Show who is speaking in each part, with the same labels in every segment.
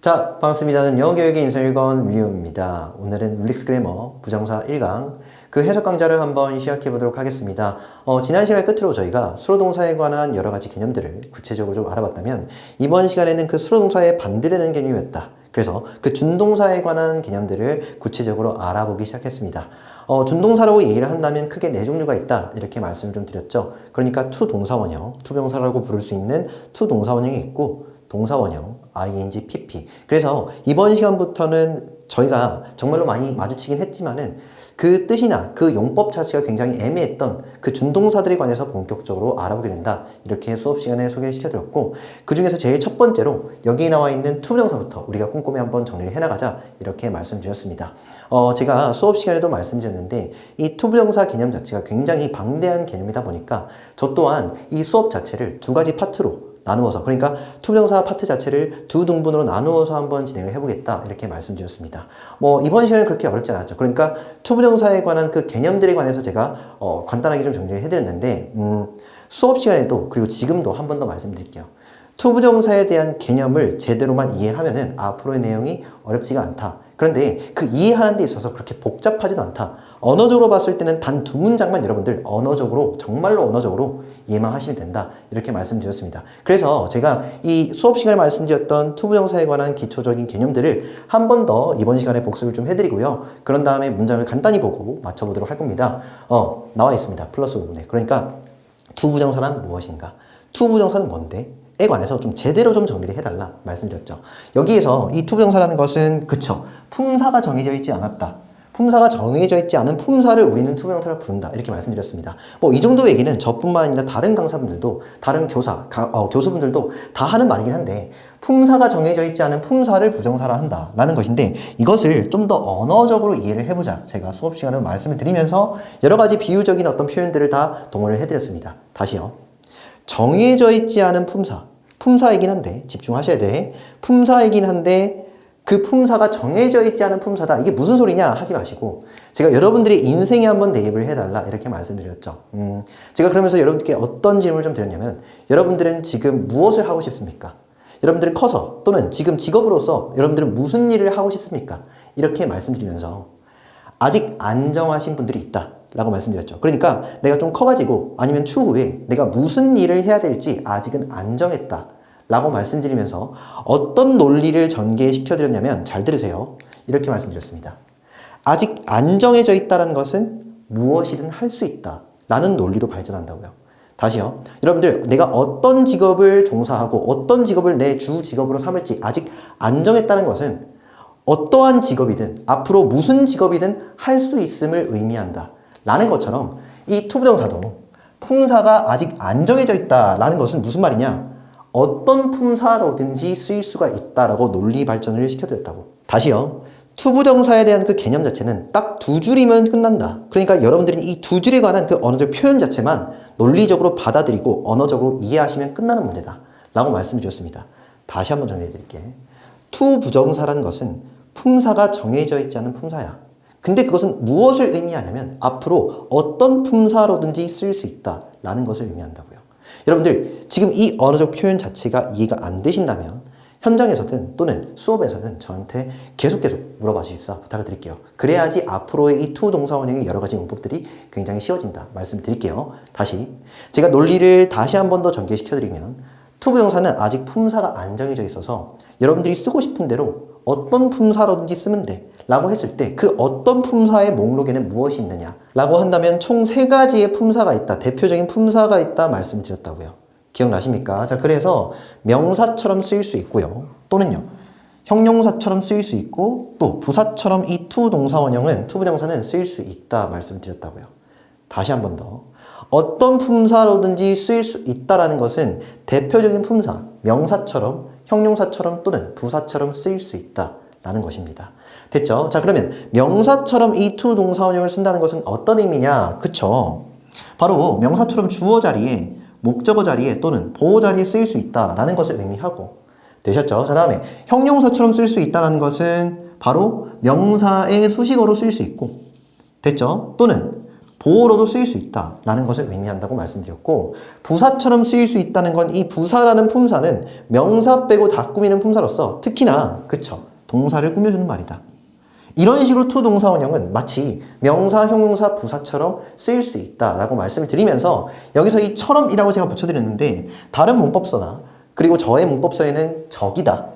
Speaker 1: 자, 반갑습니다. 저는 영어교육의 인성일권 윌리엄입니다. 오늘은 윌릭스 그래머 부정사 1강 그 해석 강좌를 한번 시작해 보도록 하겠습니다. 어, 지난 시간 끝으로 저희가 수로동사에 관한 여러 가지 개념들을 구체적으로 좀 알아봤다면 이번 시간에는 그 수로동사에 반대되는 개념이었다. 그래서 그 준동사에 관한 개념들을 구체적으로 알아보기 시작했습니다. 어, 준동사라고 얘기를 한다면 크게 네 종류가 있다. 이렇게 말씀을 좀 드렸죠. 그러니까 투동사원형, 투병사라고 부를 수 있는 투동사원형이 있고 동사원형, ing, pp. 그래서 이번 시간부터는 저희가 정말로 많이 마주치긴 했지만은 그 뜻이나 그 용법 자체가 굉장히 애매했던 그 준동사들에 관해서 본격적으로 알아보게 된다. 이렇게 수업 시간에 소개를 시켜드렸고 그 중에서 제일 첫 번째로 여기 나와 있는 투부정사부터 우리가 꼼꼼히 한번 정리를 해나가자 이렇게 말씀드렸습니다. 어, 제가 수업 시간에도 말씀드렸는데 이 투부정사 개념 자체가 굉장히 방대한 개념이다 보니까 저 또한 이 수업 자체를 두 가지 파트로 나누어서 그러니까 투명사 파트 자체를 두 등분으로 나누어서 한번 진행을 해보겠다 이렇게 말씀드렸습니다. 뭐 이번 시간은 그렇게 어렵지 않았죠. 그러니까 투부정사에 관한 그 개념들에 관해서 제가 어, 간단하게 좀 정리를 해드렸는데 음, 수업 시간에도 그리고 지금도 한 번 더 말씀드릴게요. 투부정사에 대한 개념을 제대로만 이해하면은 앞으로의 내용이 어렵지가 않다. 그런데 그 이해하는 데 있어서 그렇게 복잡하지도 않다. 언어적으로 봤을 때는 단 두 문장만 여러분들 언어적으로 정말로 언어적으로 이해만 하시면 된다. 이렇게 말씀드렸습니다. 그래서 제가 이 수업 시간에 말씀드렸던 투부정사에 관한 기초적인 개념들을 한 번 더 이번 시간에 복습을 좀 해드리고요. 그런 다음에 문장을 간단히 보고 맞춰보도록 할 겁니다. 어, 나와 있습니다. 플러스 부분에. 그러니까 투부정사란 무엇인가? 투부정사는 뭔데? 에 관해서 좀 제대로 좀 정리를 해달라 말씀드렸죠. 여기에서 이 투부정사라는 것은 그쵸 품사가 정해져 있지 않았다. 품사가 정해져 있지 않은 품사를 우리는 투부정사를 부른다 이렇게 말씀드렸습니다. 뭐 이 정도 얘기는 저뿐만 아니라 다른 강사분들도 다른 교사 가, 어, 교수분들도 다 하는 말이긴 한데 품사가 정해져 있지 않은 품사를 부정사라 한다라는 것인데 이것을 좀 더 언어적으로 이해를 해보자 제가 수업 시간에 말씀을 드리면서 여러 가지 비유적인 어떤 표현들을 다 동원을 해드렸습니다. 다시요. 정해져 있지 않은 품사 품사이긴 한데 집중하셔야 돼. 품사이긴 한데 그 품사가 정해져 있지 않은 품사다. 이게 무슨 소리냐 하지 마시고 제가 여러분들의 인생에 한번 대입을 해달라 이렇게 말씀드렸죠. 음, 제가 그러면서 여러분들께 어떤 질문을 좀 드렸냐면 여러분들은 지금 무엇을 하고 싶습니까? 여러분들은 커서 또는 지금 직업으로서 여러분들은 무슨 일을 하고 싶습니까? 이렇게 말씀드리면서 아직 안 정하신 분들이 있다. 라고 말씀드렸죠. 그러니까 내가 좀 커가지고 아니면 추후에 내가 무슨 일을 해야 될지 아직은 안 정했다. 라고 말씀드리면서 어떤 논리를 전개시켜 드렸냐면 잘 들으세요. 이렇게 말씀드렸습니다. 아직 안 정해져 있다는 것은 무엇이든 할 수 있다. 라는 논리로 발전한다고요. 다시요. 여러분들, 내가 어떤 직업을 종사하고 어떤 직업을 내 주 직업으로 삼을지 아직 안 정했다는 것은 어떠한 직업이든 앞으로 무슨 직업이든 할 수 있음을 의미한다. 라는 것처럼 이 투부정사도 품사가 아직 안 정해져 있다라는 것은 무슨 말이냐? 어떤 품사로든지 쓰일 수가 있다라고 논리 발전을 시켜드렸다고. 다시요. 투부정사에 대한 그 개념 자체는 딱 두 줄이면 끝난다. 그러니까 여러분들은 이 두 줄에 관한 그 언어적 표현 자체만 논리적으로 받아들이고 언어적으로 이해하시면 끝나는 문제다. 라고 말씀드렸습니다. 다시 한번 정리해 드릴게. 투부정사라는 것은 품사가 정해져 있지 않은 품사야. 근데 그것은 무엇을 의미하냐면 앞으로 어떤 품사로든지 쓸수 있다라는 것을 의미한다고요. 여러분들 지금 이 언어적 표현 자체가 이해가 안 되신다면 현장에서든 또는 수업에서는 저한테 계속 계속 물어봐 주십사 부탁을 드릴게요. 그래야지 앞으로의 이투 동사 원형의 여러 가지 용법들이 굉장히 쉬워진다 말씀드릴게요. 다시 제가 논리를 다시 한 번 더 전개시켜 드리면 투부정사는 아직 품사가 안 정해져 있어서 여러분들이 쓰고 싶은 대로 어떤 품사로든지 쓰면 돼 라고 했을 때 그 어떤 품사의 목록에는 무엇이 있느냐? 라고 한다면 총 세 가지의 품사가 있다. 대표적인 품사가 있다 말씀드렸다고요. 기억나십니까? 자 그래서 명사처럼 쓰일 수 있고요. 또는요. 형용사처럼 쓰일 수 있고 또 부사처럼 이투 동사원형은 투부정사는 쓰일 수 있다 말씀드렸다고요. 다시 한 번 더. 어떤 품사로든지 쓰일 수 있다라는 것은 대표적인 품사 명사처럼 형용사처럼 또는 부사처럼 쓰일 수 있다 라는 것입니다. 됐죠? 자, 그러면 명사처럼 이투 동사원형을 쓴다는 것은 어떤 의미냐? 그쵸? 바로 명사처럼 주어 자리에, 목적어 자리에 또는 보호 자리에 쓰일 수 있다라는 것을 의미하고 되셨죠? 자, 다음에 형용사처럼 쓸 수 있다는 것은 바로 명사의 수식어로 쓰일 수 있고 됐죠? 또는 보호로도 쓰일 수 있다라는 것을 의미한다고 말씀드렸고 부사처럼 쓰일 수 있다는 건 이 부사라는 품사는 명사 빼고 다 꾸미는 품사로서 특히나 그쵸 동사를 꾸며주는 말이다. 이런 식으로 to 동사 원형은 마치 명사, 형용사, 부사처럼 쓰일 수 있다라고 말씀을 드리면서 여기서 이 처럼이라고 제가 붙여드렸는데 다른 문법서나 그리고 저의 문법서에는 적이다.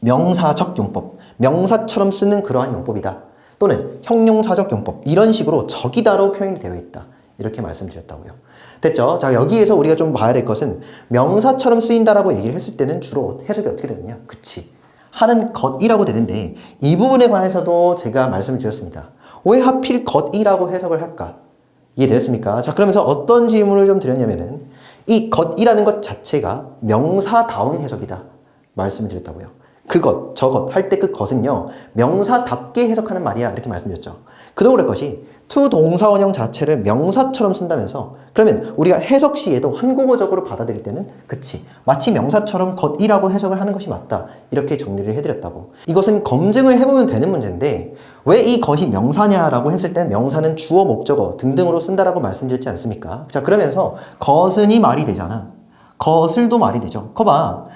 Speaker 1: 명사적 용법, 명사처럼 쓰는 그러한 용법이다. 또는 형용사적 용법, 이런 식으로 적이다로 표현이 되어 있다. 이렇게 말씀드렸다고요. 됐죠? 자, 여기에서 우리가 좀 봐야 될 것은 명사처럼 쓰인다라고 얘기를 했을 때는 주로 해석이 어떻게 되느냐? 그치. 하는 것이라고 되는데 이 부분에 관해서도 제가 말씀을 드렸습니다. 왜 하필 것이라고 해석을 할까? 이해되었습니까? 자, 그러면서 어떤 질문을 좀 드렸냐면은 이 것이라는 것 자체가 명사다운 해석이다. 말씀을 드렸다고요. 그것, 저것 할 때 그 것은요, 명사답게 해석하는 말이야. 이렇게 말씀드렸죠. 그도 그럴 것이, to 동사원형 자체를 명사처럼 쓴다면서, 그러면 우리가 해석 시에도 한국어적으로 받아들일 때는, 그치. 마치 명사처럼 것이라고 해석을 하는 것이 맞다. 이렇게 정리를 해드렸다고. 이것은 검증을 해보면 되는 문제인데, 왜 이 것이 명사냐라고 했을 때 명사는 주어, 목적어 등등으로 쓴다라고 말씀드렸지 않습니까? 자, 그러면서 것은이 말이 되잖아. 것을도 말이 되죠. 거봐.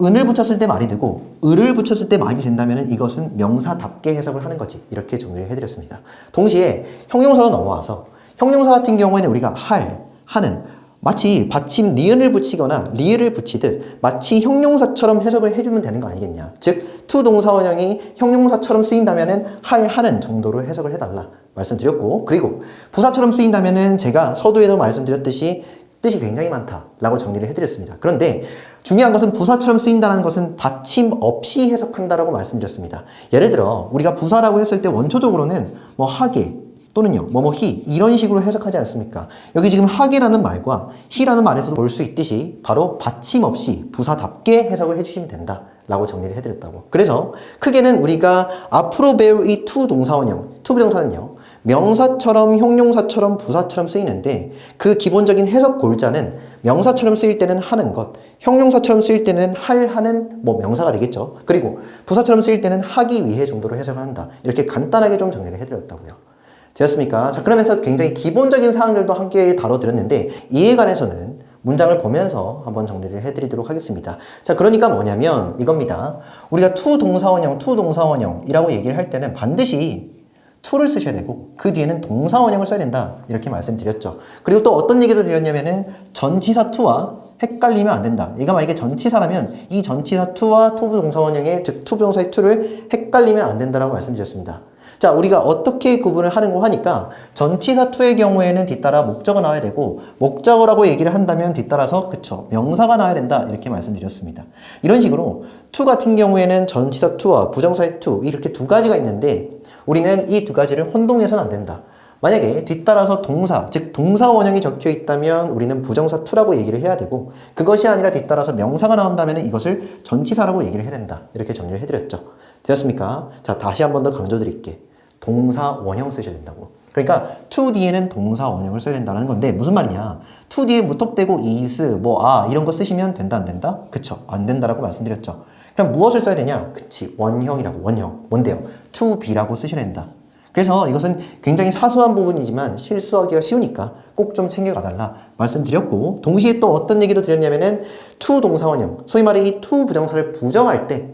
Speaker 1: 은을 붙였을 때 말이 되고 을을 붙였을 때 말이 된다면 이것은 명사답게 해석을 하는 거지 이렇게 정리를 해드렸습니다. 동시에 형용사로 넘어와서 형용사 같은 경우에는 우리가 할, 하는 마치 받침 리은을 붙이거나 리을을 붙이듯 마치 형용사처럼 해석을 해주면 되는 거 아니겠냐. 즉, to 동사 원형이 형용사처럼 쓰인다면은 할, 하는 정도로 해석을 해달라 말씀드렸고, 그리고 부사처럼 쓰인다면은 제가 서두에도 말씀드렸듯이 뜻이 굉장히 많다라고 정리를 해드렸습니다. 그런데 중요한 것은 부사처럼 쓰인다는 것은 받침 없이 해석한다라고 말씀드렸습니다. 예를 들어 우리가 부사라고 했을 때 원초적으로는 뭐 하게 또는요 뭐뭐히 이런 식으로 해석하지 않습니까? 여기 지금 하게라는 말과 히라는 말에서도 볼수 있듯이 바로 받침 없이 부사답게 해석을 해주시면 된다. 라고 정리를 해드렸다고. 그래서 크게는 우리가 앞으로 배울 이 to 동사원형, to 부정사는요, 명사처럼 형용사처럼 부사처럼 쓰이는데 그 기본적인 해석 골자는 명사처럼 쓰일 때는 하는 것, 형용사처럼 쓰일 때는 할 하는 뭐 명사가 되겠죠. 그리고 부사처럼 쓰일 때는 하기 위해 정도로 해석을 한다. 이렇게 간단하게 좀 정리를 해드렸다고요. 되었습니까? 자, 그러면서 굉장히 기본적인 사항들도 함께 다뤄드렸는데 이에 관해서는 문장을 보면서 한번 정리를 해드리도록 하겠습니다. 자, 그러니까 뭐냐면 이겁니다. 우리가 to 동사원형, to 동사원형이라고 얘기를 할 때는 반드시 to를 쓰셔야 되고 그 뒤에는 동사원형을 써야 된다 이렇게 말씀드렸죠. 그리고 또 어떤 얘기도 드렸냐면은 전치사 to와 헷갈리면 안 된다. 얘가 만약에 전치사라면 이 전치사 to와 to 동사원형의 즉 to 동사의 to를 헷갈리면 안 된다라고 말씀드렸습니다. 자, 우리가 어떻게 구분을 하는거 하니까 전치사 to의 경우에는 뒤따라 목적어 나와야 되고 목적어라고 얘기를 한다면 뒤따라서 그쵸 명사가 나와야 된다 이렇게 말씀드렸습니다. 이런 식으로 to 같은 경우에는 전치사 to와 부정사의 to 이렇게 두 가지가 있는데 우리는 이 두 가지를 혼동해서는 안 된다. 만약에 뒤따라서 동사, 즉 동사 원형이 적혀 있다면 우리는 부정사 to라고 얘기를 해야 되고 그것이 아니라 뒤따라서 명사가 나온다면 이것을 전치사라고 얘기를 해야 된다. 이렇게 정리를 해드렸죠. 되었습니까? 자, 다시 한 번 더 강조드릴게. 동사 원형 쓰셔야 된다고. 그러니까 to 뒤에는 동사 원형을 써야 된다는 건데 무슨 말이냐? to 뒤에 무턱대고 is, 뭐 아 이런 거 쓰시면 된다 안 된다? 그쵸? 안 된다라고 말씀드렸죠. 그럼 무엇을 써야 되냐? 그치 원형이라고 원형. 뭔데요? to be라고 쓰셔야 된다. 그래서 이것은 굉장히 사소한 부분이지만 실수하기가 쉬우니까 꼭 좀 챙겨가달라 말씀드렸고 동시에 또 어떤 얘기도 드렸냐면은 to 동사원형 소위 말해 이 to 부정사를 부정할 때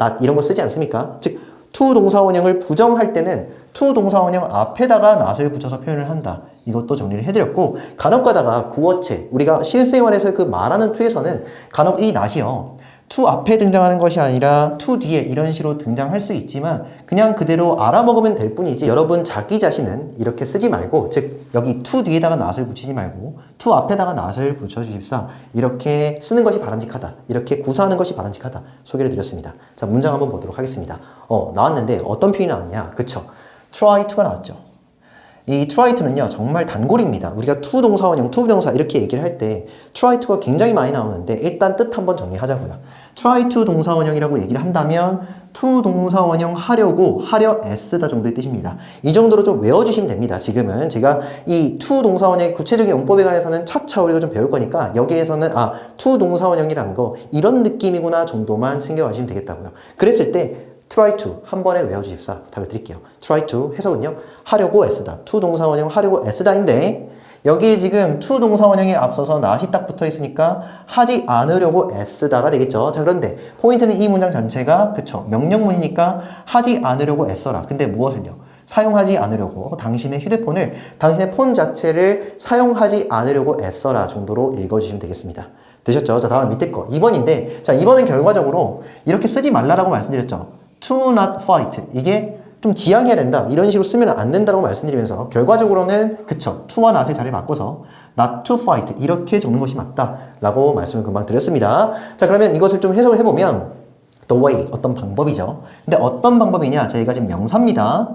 Speaker 1: not 이런 거 쓰지 않습니까? 즉 to 동사원형을 부정할 때는 to 동사원형 앞에다가 not을 붙여서 표현을 한다. 이것도 정리를 해드렸고 간혹 가다가 구어체 우리가 실생활에서 그 말하는 to에서는 간혹 이 not이요. To 앞에 등장하는 것이 아니라 to 뒤에 이런 식으로 등장할 수 있지만 그냥 그대로 알아먹으면 될 뿐이지 여러분 자기 자신은 이렇게 쓰지 말고 즉 여기 to 뒤에다가 not을 붙이지 말고 to 앞에다가 not을 붙여주십사. 이렇게 쓰는 것이 바람직하다. 이렇게 구사하는 것이 바람직하다. 소개를 드렸습니다. 자 문장 한번 보도록 하겠습니다. 어 나왔는데 어떤 표현이 나왔냐? 그쵸. try to가 나왔죠 이 try to는요 정말 단골입니다. 우리가 to 동사원형, to 부정사 이렇게 얘기를 할 때 try to가 굉장히 많이 나오는데 일단 뜻 한번 정리하자고요. try to 동사원형이라고 얘기를 한다면 to 동사원형 하려고 하려 애쓰다 정도의 뜻입니다. 이 정도로 좀 외워주시면 됩니다. 지금은 제가 이 to 동사원형의 구체적인 용법에 관해서는 차차 우리가 좀 배울 거니까 여기에서는 아 to 동사원형이라는 거 이런 느낌이구나 정도만 챙겨가시면 되겠다고요. 그랬을 때 try to 한 번에 외워주십사 부탁을 드릴게요. try to 해석은요. 하려고 애쓰다. to 동사원형 하려고 애쓰다인데 여기 지금 to 동사원형에 앞서서 not이 딱 붙어 있으니까 하지 않으려고 애쓰다가 되겠죠. 자 그런데 포인트는 이 문장 자체가 그쵸 명령문이니까 하지 않으려고 애써라. 근데 무엇을요? 사용하지 않으려고 당신의 휴대폰을 당신의 폰 자체를 사용하지 않으려고 애써라 정도로 읽어주시면 되겠습니다. 되셨죠? 자 다음 밑에 거 2번인데 자 2번은 결과적으로 이렇게 쓰지 말라라고 말씀드렸죠. To not fight 이게 좀 지양해야 된다 이런 식으로 쓰면 안 된다고 말씀드리면서 결과적으로는 그쵸 to와 not의 자리를 바꿔서 not to fight 이렇게 적는 것이 맞다 라고 말씀을 금방 드렸습니다. 자 그러면 이것을 좀 해석을 해보면 the way 어떤 방법이죠. 근데 어떤 방법이냐 저희가 지금 명사입니다.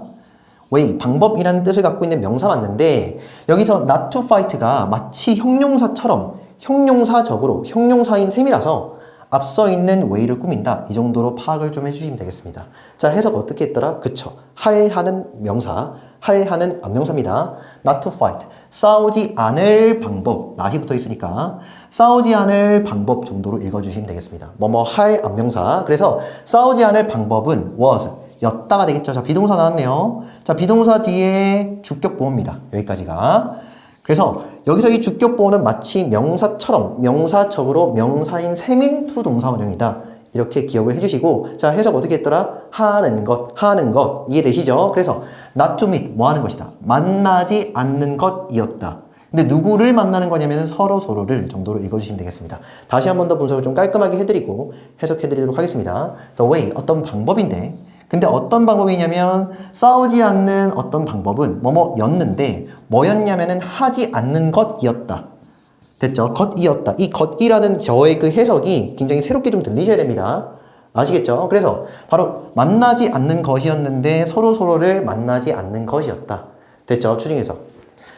Speaker 1: way 방법이라는 뜻을 갖고 있는 명사 맞는데 여기서 not to fight가 마치 형용사처럼 형용사적으로 형용사인 셈이라서 앞서 있는 way를 꾸민다 이 정도로 파악을 좀 해주시면 되겠습니다. 자 해석 어떻게 했더라? 그쵸 할 하는 명사 할 하는 안명사입니다. not to fight 싸우지 않을 방법 not이 붙어 있으니까 싸우지 않을 방법 정도로 읽어주시면 되겠습니다. 뭐뭐 할 안명사 그래서 싸우지 않을 방법은 was 였다가 되겠죠. 자, 비동사 나왔네요. 자, 비동사 뒤에 주격 보호입니다. 여기까지가. 그래서 여기서 이 주격 보호는 마치 명사처럼 명사적으로 명사인 셈인 투 동사원형이다. 이렇게 기억을 해주시고 자 해석 어떻게 했더라? 하는 것, 하는 것 이해되시죠? 그래서 not 뭐 하는 것이다? 만나지 않는 것이었다. 근데 누구를 만나는 거냐면 서로 서로를 정도로 읽어주시면 되겠습니다. 다시 한 번 더 분석을 좀 깔끔하게 해드리고 해석해드리도록 하겠습니다. The way 어떤 방법인데 근데 어떤 방법이냐면 싸우지 않는 어떤 방법은 뭐뭐였는데 뭐였냐면은 하지 않는 것이었다. 됐죠? 것이었다. 이 것이라는 저의 그 해석이 굉장히 새롭게 좀 들리셔야 됩니다. 아시겠죠? 그래서 바로 만나지 않는 것이었는데 서로 서로를 만나지 않는 것이었다. 됐죠? 추징해서.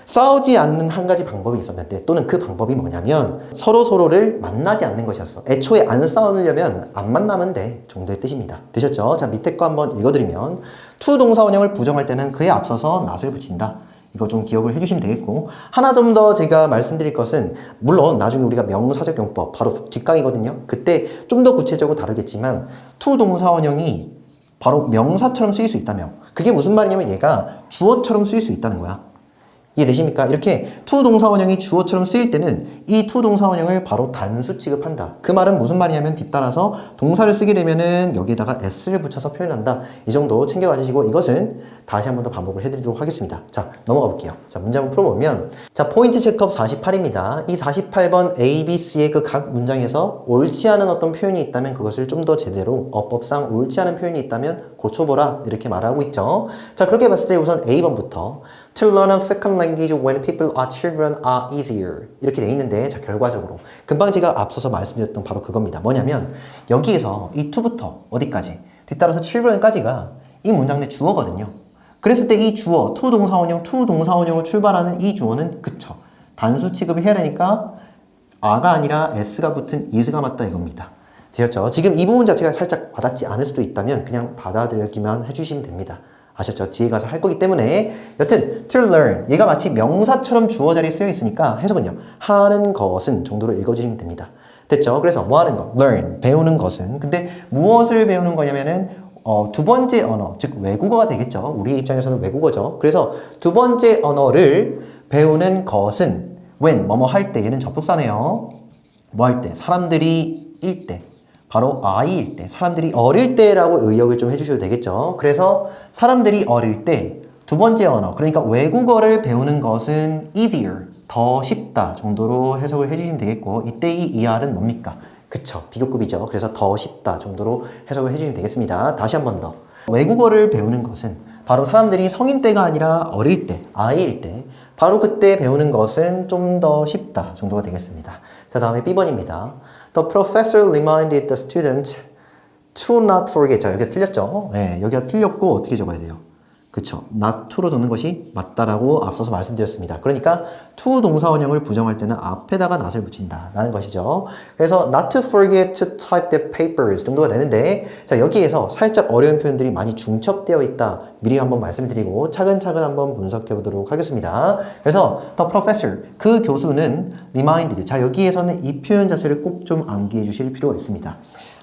Speaker 1: 싸우지 않는 한 가지 방법이 있었는데 또는 그 방법이 뭐냐면 서로 서로를 만나지 않는 것이었어. 애초에 안 싸우려면 안 만나면 돼 정도의 뜻입니다. 되셨죠? 자 밑에 거 한번 읽어드리면 to 동사원형을 부정할 때는 그에 앞서서 not을 붙인다. 이거 좀 기억을 해주시면 되겠고 하나 좀 더 제가 말씀드릴 것은 물론 나중에 우리가 명사적 용법 바로 뒷강이거든요. 그때 좀 더 구체적으로 다루겠지만 to 동사원형이 바로 명사처럼 쓰일 수 있다며 그게 무슨 말이냐면 얘가 주어처럼 쓰일 수 있다는 거야. 이해되십니까? 이렇게 to 동사원형이 주어처럼 쓰일 때는 이 to 동사원형을 바로 단수 취급한다. 그 말은 무슨 말이냐면 뒤따라서 동사를 쓰게 되면은 여기에다가 s를 붙여서 표현한다. 이 정도 챙겨 가지시고 이것은 다시 한 번 더 반복을 해드리도록 하겠습니다. 자, 넘어가 볼게요. 자, 문제 한번 풀어보면 자, 포인트 체크업 48입니다. 이 48번 A, B, C의 그 각 문장에서 옳지 않은 어떤 표현이 있다면 그것을 좀 더 제대로 어법상 옳지 않은 표현이 있다면 고쳐보라 이렇게 말하고 있죠. 자, 그렇게 봤을 때 우선 A번부터 To learn a second language when people are children are easier. 이렇게 돼 있는데, 자, 결과적으로. 금방 제가 앞서서 말씀드렸던 바로 그겁니다. 뭐냐면, 여기에서 이 to부터 어디까지? 뒤따라서 children까지가 이 문장 내 주어거든요. 그랬을 때 이 주어, to 동사원형, to 동사원형으로 출발하는 이 주어는 그쵸. 단수 취급을 해야 되니까, 아가 아니라 s가 붙은 is가 맞다 이겁니다. 되었죠? 지금 이 부분 자체가 살짝 받았지 않을 수도 있다면 그냥 받아들이기만 해주시면 됩니다. 아셨죠? 뒤에 가서 할 거기 때문에. 여튼 to learn 얘가 마치 명사처럼 주어 자리에 쓰여 있으니까 해석은요. 하는 것은 정도로 읽어주시면 됩니다. 됐죠? 그래서 뭐 하는 거? learn 배우는 것은. 근데 무엇을 배우는 거냐면은 어, 두 번째 언어 즉 외국어가 되겠죠? 우리 입장에서는 외국어죠. 그래서 두 번째 언어를 배우는 것은 when 뭐뭐 할 때 얘는 접속사네요. 뭐 할 때? 사람들이 일때 바로 아이일 때, 사람들이 어릴 때라고 의역을 좀 해주셔도 되겠죠. 그래서 사람들이 어릴 때 두 번째 언어, 그러니까 외국어를 배우는 것은 easier, 더 쉽다 정도로 해석을 해주시면 되겠고 이때 이 ER은 뭡니까? 그쵸, 비교급이죠. 그래서 더 쉽다 정도로 해석을 해주시면 되겠습니다. 다시 한 번 더. 외국어를 배우는 것은 바로 사람들이 성인 때가 아니라 어릴 때, 아이일 때 바로 그때 배우는 것은 좀 더 쉽다 정도가 되겠습니다. 자, 다음에 B번입니다. The professor reminded the student to not forget. 자, 여기가 틀렸죠? 네, 여기가 틀렸고 어떻게 적어야 돼요? 그쵸. not to로 적는 것이 맞다라고 앞서서 말씀드렸습니다. 그러니까 to 동사원형을 부정할 때는 앞에다가 not을 붙인다. 라는 것이죠. 그래서 not to forget to type the papers 정도가 되는데 자 여기에서 살짝 어려운 표현들이 많이 중첩되어 있다. 미리 한번 말씀드리고 차근차근 한번 분석해 보도록 하겠습니다. 그래서 the professor 그 교수는 reminded 자 여기에서는 이 표현 자체를 꼭 좀 암기해 주실 필요가 있습니다.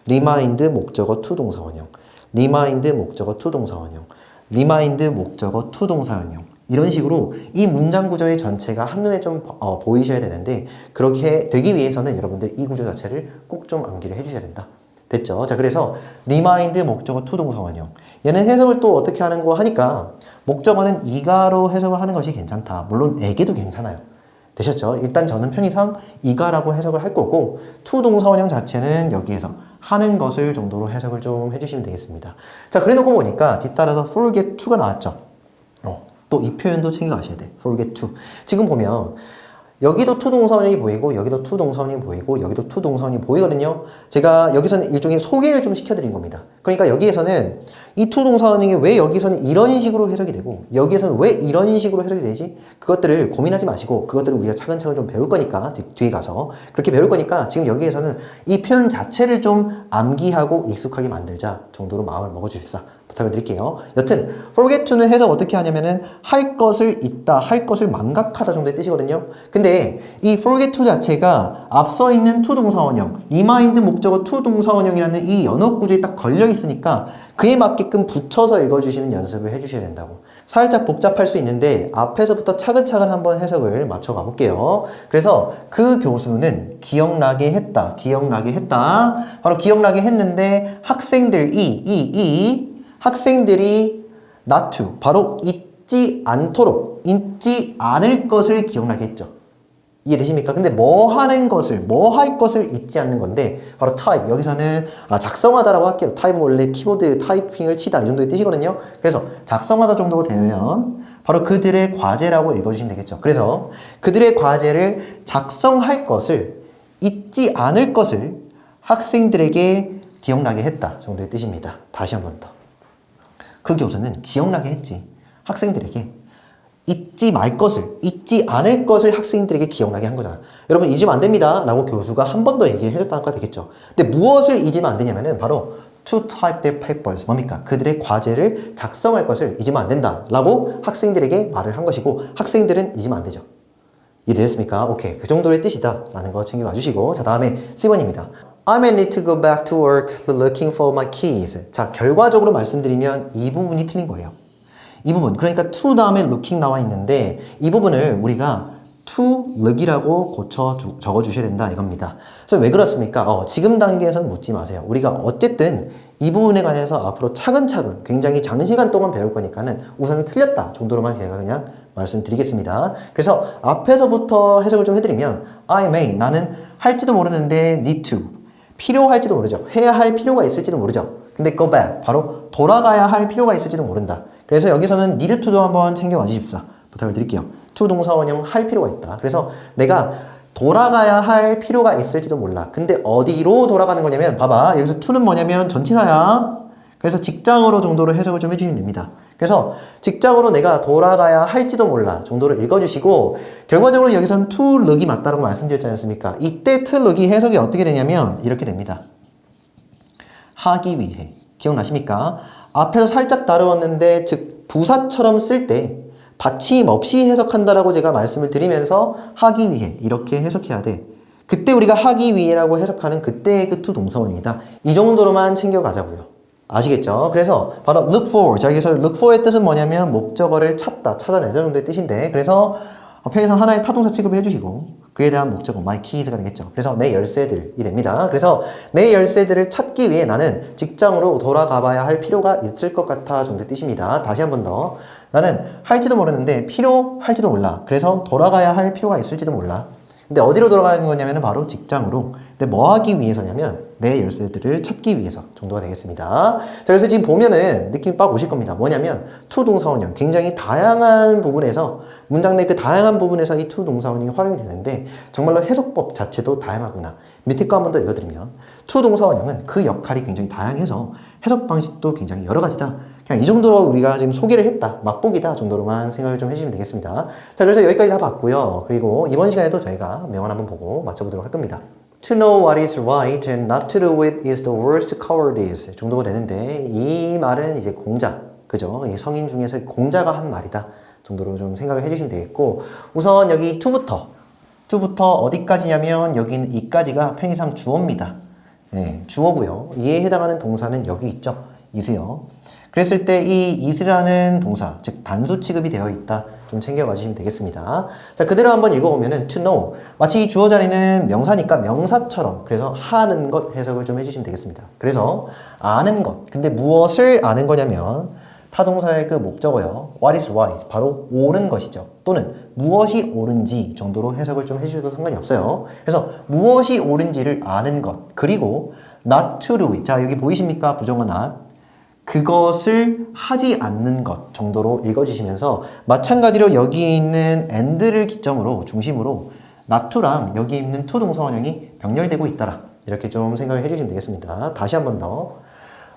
Speaker 1: remind 목적어 to 동사원형 리마인드 목적어 to 동사원형, 리마인드 목적어 to 동사원형. 이런 식으로 이 문장 구조의 전체가 한눈에 좀 어, 보이셔야 되는데 그렇게 되기 위해서는 여러분들 이 구조 자체를 꼭 좀 암기를 해주셔야 된다. 됐죠? 자, 그래서 리마인드 목적어 to 동사원형. 얘는 해석을 또 어떻게 하는 거 하니까 목적어는 이가로 해석을 하는 것이 괜찮다. 물론 에게도 괜찮아요. 되셨죠? 일단 저는 편의상 이가라고 해석을 할 거고 to 동사원형 자체는 여기에서 하는 것을 정도로 해석을 좀 해주시면 되겠습니다. 자, 그래 놓고 보니까 뒤따라서 forget to가 나왔죠. 어, 또 이 표현도 챙겨가셔야 돼. forget to. 지금 보면 여기도 동사원이 보이고 여기도 동사원이 보이고 여기도 동사원이 보이거든요. 제가 여기서는 일종의 소개를 좀 시켜드린 겁니다. 그러니까 여기에서는 이 동사원이 왜 여기서는 이런 식으로 해석이 되고 여기에서는 왜 이런 식으로 해석이 되지? 그것들을 고민하지 마시고 그것들을 우리가 차근차근 좀 배울 거니까 뒤- 뒤에 가서 그렇게 배울 거니까 지금 여기에서는 이 표현 자체를 좀 암기하고 익숙하게 만들자 정도로 마음을 먹어주십사 부탁을 드릴게요. 여튼 forget to는 해석 어떻게 하냐면은 할 것을 잊다, 할 것을 망각하다 정도의 뜻이거든요. 근데 이 forget to 자체가 앞서 있는 to 동사원형, remind 목적어 to 동사원형이라는 이 연어 구조에 딱 걸려 있으니까 그에 맞게끔 붙여서 읽어주시는 연습을 해주셔야 된다고. 살짝 복잡할 수 있는데 앞에서부터 차근차근 한번 해석을 맞춰 가 볼게요. 그래서 그 교수는 기억나게 했다, 기억나게 했다. 바로 기억나게 했는데 학생들 이 이, 이 학생들이 to 바로 잊지 않도록 잊지 않을 것을 기억나게 했죠. 이해되십니까? 근데 뭐 하는 것을 뭐 할 것을 잊지 않는 건데 바로 타입 여기서는 아, 작성하다라고 할게요. 타입은 원래 키보드 타이핑을 치다 이 정도의 뜻이거든요. 그래서 작성하다 정도가 되면 바로 그들의 과제라고 읽어주시면 되겠죠. 그래서 그들의 과제를 작성할 것을 잊지 않을 것을 학생들에게 기억나게 했다 정도의 뜻입니다. 다시 한 번 더. 그 교수는 기억나게 했지. 학생들에게 잊지 말 것을, 잊지 않을 것을 학생들에게 기억나게 한 거잖아. 여러분, 잊으면 안 됩니다. 라고 교수가 한 번 더 얘기를 해줬다는 거 되겠죠. 근데 무엇을 잊으면 안 되냐면은 바로 to type their papers. 뭡니까? 그들의 과제를 작성할 것을 잊으면 안 된다. 라고 학생들에게 말을 한 것이고 학생들은 잊으면 안 되죠. 이해되셨습니까? 오케이. 그 정도의 뜻이다. 라는 거 챙겨가 주시고. 자, 다음에 C번입니다. I may need to go back to work looking for my keys. 자, 결과적으로 말씀드리면 이 부분이 틀린 거예요. 이 부분. 그러니까 to 다음에 looking 나와 있는데 이 부분을 우리가 to look이라고 고쳐 주, 적어 주셔야 된다 이겁니다. 그래서 왜 그렇습니까? 어, 지금 단계에서는 묻지 마세요. 우리가 어쨌든 이 부분에 관해서 앞으로 차근차근 굉장히 장시간 동안 배울 거니까는 우선은 틀렸다 정도로만 제가 그냥 말씀드리겠습니다. 그래서 앞에서부터 해석을 좀 해드리면 I may 나는 할지도 모르는데 need to 필요할지도 모르죠. 해야 할 필요가 있을지도 모르죠. 근데 go back 바로 돌아가야 할 필요가 있을지도 모른다. 그래서 여기서는 need to도 한번 챙겨와 주십사 부탁을 드릴게요. to 동사 원형 할 필요가 있다. 그래서 내가 돌아가야 할 필요가 있을지도 몰라. 근데 어디로 돌아가는 거냐면 봐봐 여기서 to는 뭐냐면 전치사야. 그래서 직장으로 정도로 해석을 좀 해주시면 됩니다. 그래서 직장으로 내가 돌아가야 할지도 몰라 정도로 읽어주시고 결과적으로 여기서는 to look이 맞다라고 말씀드렸지 않습니까? 이때 to look이 해석이 어떻게 되냐면 이렇게 됩니다. 하기 위해 기억나십니까? 앞에서 살짝 다루었는데 즉 부사처럼 쓸 때 받침 없이 해석한다라고 제가 말씀을 드리면서 하기 위해 이렇게 해석해야 돼. 그때 우리가 하기 위해라고 해석하는 그때의 그 to 동사원이다. 이 정도로만 챙겨가자고요. 아시겠죠? 그래서 바로 look for. 자, 여기서 look for의 뜻은 뭐냐면 목적어를 찾다, 찾아내다 정도의 뜻인데 그래서 편에서 하나의 타동사 취급을 해주시고 그에 대한 목적어 my keys가 되겠죠. 그래서 내 열쇠들이 됩니다. 그래서 내 열쇠들을 찾기 위해 나는 직장으로 돌아가 봐야 할 필요가 있을 것 같아 정도의 뜻입니다. 다시 한 번 더. 나는 할지도 모르는데 필요할지도 몰라. 그래서 돌아가야 할 필요가 있을지도 몰라. 근데 어디로 돌아가는 거냐면 바로 직장으로. 근데 뭐 하기 위해서냐면 내 열쇠들을 찾기 위해서 정도가 되겠습니다. 자, 그래서 지금 보면은 느낌이 빡 오실 겁니다. 뭐냐면 to 동사원형 굉장히 다양한 부분에서 문장 내 그 다양한 부분에서 이 to 동사원이 활용이 되는데 정말로 해석법 자체도 다양하구나. 밑에 거 한 번 더 읽어드리면 to 동사원형은 그 역할이 굉장히 다양해서 해석 방식도 굉장히 여러 가지다. 그냥 이 정도로 우리가 지금 소개를 했다, 맛보기다 정도로만 생각을 좀 해주시면 되겠습니다. 자, 그래서 여기까지 다 봤고요. 그리고 이번 시간에도 저희가 명언 한번 보고 맞춰보도록 할 겁니다. To know what is right and not to do it is the worst cowardice 정도가 되는데 이 말은 이제 공자, 그죠? 이 성인 중에서 공자가 한 말이다 정도로 좀 생각을 해주시면 되겠고 우선 여기 to부터 to부터 어디까지냐면 여기는 이까지가 편의상 주어입니다. 예, 주어고요. 이에 해당하는 동사는 여기 있죠. is요. 그랬을 때이 is라는 동사, 즉 단수 취급이 되어 있다. 좀 챙겨봐 주시면 되겠습니다. 자, 그대로 한번 읽어보면은 to know. 마치 이 주어 자리는 명사니까 명사처럼 그래서 하는 것 해석을 좀 해주시면 되겠습니다. 그래서 아는 것. 근데 무엇을 아는 거냐면 타동사의 그 목적어요. What is right? 바로 옳은 것이죠. 또는 무엇이 옳은지 정도로 해석을 좀 해주셔도 상관이 없어요. 그래서 무엇이 옳은지를 아는 것. 그리고 not to do. 자, 여기 보이십니까? 부정어 not. 그것을 하지 않는 것 정도로 읽어주시면서 마찬가지로 여기 있는 and를 기점으로 중심으로 to랑 여기 있는 to 동사 원형이 병렬되고 있다라 이렇게 좀 생각을 해주시면 되겠습니다. 다시 한 번 더.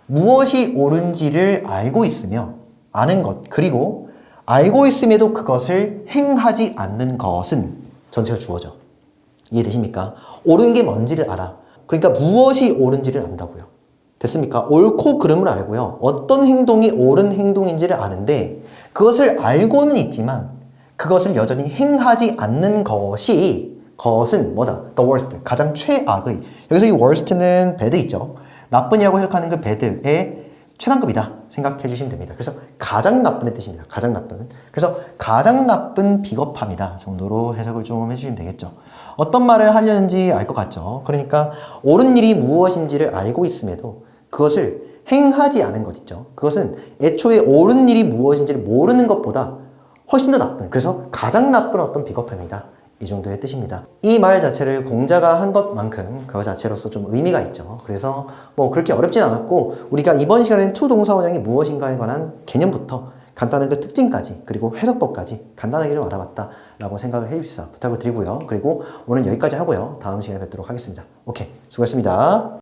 Speaker 1: 무엇이 옳은지를 알고 있으며 아는 것 그리고 알고 있음에도 그것을 행하지 않는 것은 전체가 주어져 이해되십니까? 옳은 게 뭔지를 알아 그러니까 무엇이 옳은지를 안다고요 됐습니까? 옳고 그름을 알고요 어떤 행동이 옳은 행동인지를 아는데 그것을 알고는 있지만 그것을 여전히 행하지 않는 것이 것은 뭐다? The worst 가장 최악의 여기서 이 worst는 bad 있죠 나쁜이라고 해석하는 그 bad의 최상급이다 생각해 주시면 됩니다. 그래서 가장 나쁜의 뜻입니다. 가장 나쁜. 그래서 가장 나쁜 비겁함이다 정도로 해석을 좀 해주시면 되겠죠. 어떤 말을 하려는지 알 것 같죠. 그러니까 옳은 일이 무엇인지를 알고 있음에도 그것을 행하지 않은 것 있죠. 그것은 애초에 옳은 일이 무엇인지를 모르는 것보다 훨씬 더 나쁜. 그래서 가장 나쁜 어떤 비겁함이다. 이 정도의 뜻입니다. 이 말 자체를 공자가 한 것만큼 그거 자체로서 좀 의미가 있죠. 그래서 뭐 그렇게 어렵진 않았고 우리가 이번 시간에는 투 동사 원형이 무엇인가에 관한 개념부터 간단한 그 특징까지 그리고 해석법까지 간단하게 좀 알아봤다라고 생각을 해주시사 부탁을 드리고요. 그리고 오늘 여기까지 하고요. 다음 시간에 뵙도록 하겠습니다. 오케이 수고했습니다.